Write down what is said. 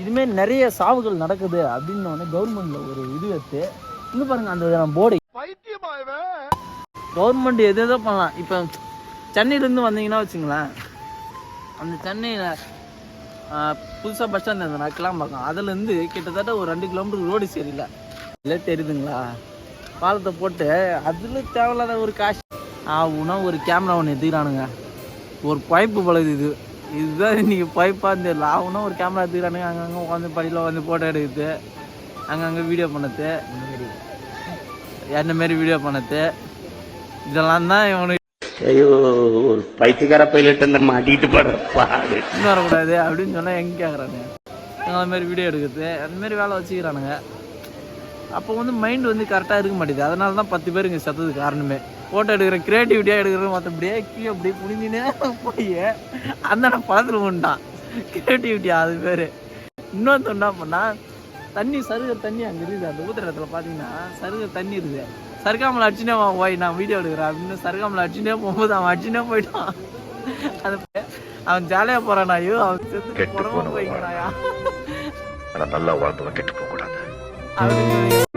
இதுமாரி நிறைய சாவுகள் நடக்குது அப்படின்னு கவர்மெண்ட்டில் ஒரு இது எடுத்து இன்னும் பாருங்க அந்த போர்டு கவர்மெண்ட் எது எதோ பண்ணலாம். இப்போ சென்னையிலேருந்து வந்தீங்கன்னா வச்சுங்களேன் அந்த சென்னையில் புதுசாக பஸ் ஸ்டாண்ட் அந்த நக்கலாம் பார்க்கலாம். அதுலேருந்து கிட்டத்தட்ட ஒரு ரெண்டு கிலோமீட்டர் ரோடு சரியில்லை. இல்லை தெரியுதுங்களா பாலத்தை போட்டு அதில் தேவையில்லாத ஒரு காசு ஆகுனா ஒரு கேமரா ஒன்று எடுத்துக்கிறானுங்க. ஒரு பைப்பு பழகுது இது. இதுதான் இன்றைக்கி பைப்பாக தெரியல. ஆகுனா ஒரு கேமரா எடுத்துக்கிறானுங்க அங்கங்கே உட்காந்து படியில் வந்து ஃபோட்டோ எடுக்குது. அங்கங்கே வீடியோ பண்ணது. என்ன மாரி வீடியோ பண்ணது? இதெல்லாம் தான் இவனுக்கு ஐயோ ஒரு பைத்தியக்கார பைலட் அந்த மாட்டிட்டு பாடு. இன்னும் வரக்கூடாது அப்படின்னு சொன்னால் எங்கே கேட்குறாங்க அந்த மாதிரி வீடியோ எடுக்கிறது அந்த மாதிரி வேலை வச்சுக்கிறானுங்க. அப்போ வந்து மைண்ட் வந்து கரெக்டாக இருக்க மாட்டேது அதனால தான் பத்து பேர் இங்கே செத்தது காரணமே. ஃபோட்டோ எடுக்கிற க்ரியேட்டிவிட்டியாக எடுக்கிற மற்றபடியே கீழே அப்படியே புனிஞ்சினே போய் அந்த நான் பழத்தில் உண்டான் க்ரியேட்டிவிட்டி அது பேர். இன்னொருத்த என்ன பண்ணால் தண்ணி சருகிற தண்ணி அங்கே இருக்குது. அந்த ஊத்துற இடத்துல பார்த்தீங்கன்னா சருகிற தண்ணி இருக்குது. சருகாமல் அடிச்சுனே போய் நான் வீடியோ எடுக்கிறேன் அப்படின்னு சருகாமல் அடிச்சுனே போகும்போது அவன் அடிச்சுனே போயிட்டான். அது அவன் ஜாலியாக போகிறான் ஐயோ அவன் செத்து போய்க்கிறாயா. நல்லா வாழ்ந்தவன் கெட்டு போக கூடாது அப்படின்னு